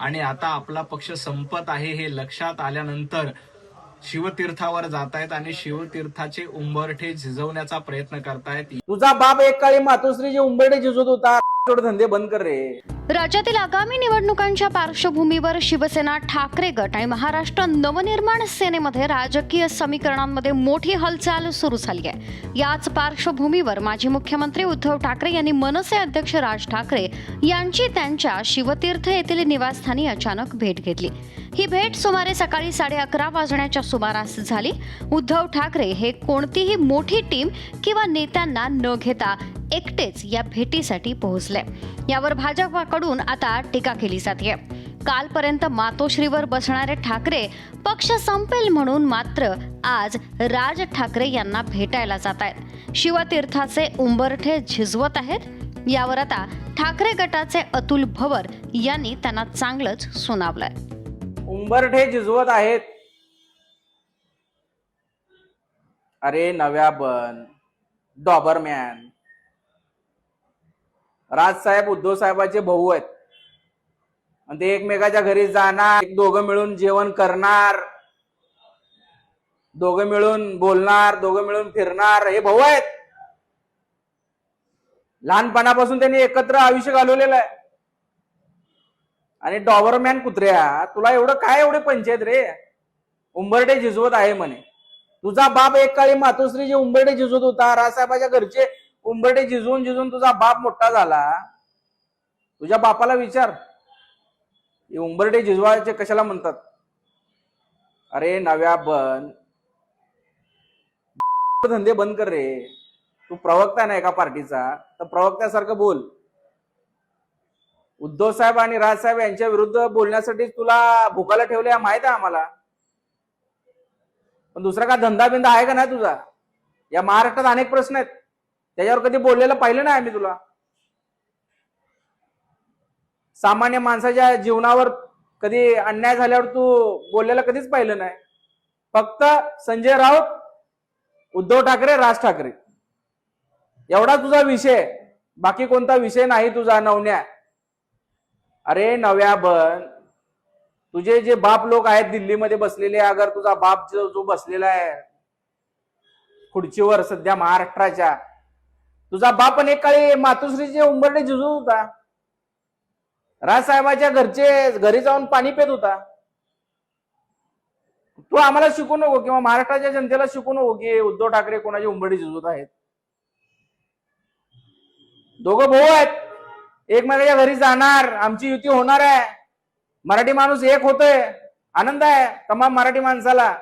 आणि आता आपला पक्ष संपत आहे हे लक्षात आल्यानंतर शिवतीर्थावर जातायत आणि शिवतीर्थाचे उंबरठे झिजवण्याचा प्रयत्न करतायत. तुझा बाप एक काळी मातोश्री जे उंबरडे झिजत होता. धंदे बंद कर रे. राज्यातील आगामी निवडणुकांच्या पार्श्वभूमीवर शिवसेना ठाकरे गट आणि महाराष्ट्र नवनिर्माण सेनेमध्ये राजकीय समीकरणांमध्ये मोठी हालचाल सुरू झाली आहे. याच पार्श्वभूमीवर माजी मुख्यमंत्री उद्धव ठाकरे यांनी मनसे अध्यक्ष राज ठाकरे यांची त्यांच्या शिवतीर्थ येथील निवासस्थानी अचानक भेट घेतली. ही भेट सुमारे सकाळी साडे अकरा वाजण्याच्या सुमारास झाली. उद्धव ठाकरे हे कोणतीही मोठी टीम किंवा नेत्यांना न घेता एकटेच या भेटीसाठी पोहोचले. यावर भाजपाकडून आता टीका केली जाते कालपर्यंत मातोश्रीवर बसणारे ठाकरे पक्ष संपेल म्हणून मात्र आज राज ठाकरे यांना भेटायला जात आहेत शिवतीर्थाचे उंबरठे झिजवत आहेत. यावर आता ठाकरे गटाचे अतुल भवर यांनी त्यांना चांगलंच सुनावलंय. उंबरठे झिजवत आहेत. अरे नव्या बन डॉबरमॅन. राजसाहेब उद्धव साहेबाचे भाऊ आहेत. आणि ते एकमेकाच्या घरी जाणार एक दोघं मिळून जेवण करणार दोघं मिळून बोलणार दोघं मिळून फिरणार हे भाऊ आहेत. लहानपणापासून त्यांनी एकत्र आयुष्य घालवलेलं आहे. आणि डॉबरमॅन कुत्र्या तुला एवढं काय एवढे पंचायत रे? उंबरडे झिजवत आहे म्हणे. तुझा बाप एक काळी मातोश्री जे उंबरडे झिजवत होता राजसाहेबाच्या घरचे उंबरडे झिजवून झिजवून तुझा बाप मोठा झाला. तुझ्या बापाला विचार. हे उंबरडे झिजवायचे कशाला म्हणतात? अरे नव्या बन. धंदे बंद कर रे. तू प्रवक्ता नाही एका पार्टीचा. तर प्रवक्त्यासारखं बोल. उद्धव साहेब आणि राजसाहेब यांच्या विरुद्ध बोलण्यासाठी तुला भुकाला ठेवले माहीत आहे आम्हाला. पण दुसरा का धंदा बिंदा आहे का नाही तुझा? या महाराष्ट्रात अनेक प्रश्न आहेत. त्याच्यावर कधी बोललेलं पाहिलं नाही आम्ही तुला. सामान्य माणसाच्या जीवनावर कधी अन्याय झाल्यावर तू बोललेलं कधीच पाहिलं नाही. फक्त संजय राऊत उद्धव ठाकरे राज ठाकरे. एवढा तुझा विषय बाकी कोणता विषय नाही तुझा नवन्या. अरे नव्या बन तुझे जे बाप लोक आहेत दिल्लीमध्ये बसलेले अगर तुझा बाप जो जो बसलेला आहे खुर्चीवर सध्या महाराष्ट्राच्या तुझा बाप पण एक काळी मातोश्रीचे उंबरडे झिजत होता. राजसाहेबाच्या घरचे घरी जाऊन पाणी पेत होता. तू आम्हाला शिकू नको किंवा महाराष्ट्राच्या जनतेला शिकू नको की उद्धव ठाकरे कोणाचे उंबरडे झिजवत आहेत. दोघं भाऊ आहेत. एकमेकाच्या घरी जाणार आमची युती होणार आहे. मराठी माणूस एक होतोय. आनंद आहे तमाम मराठी माणसाला.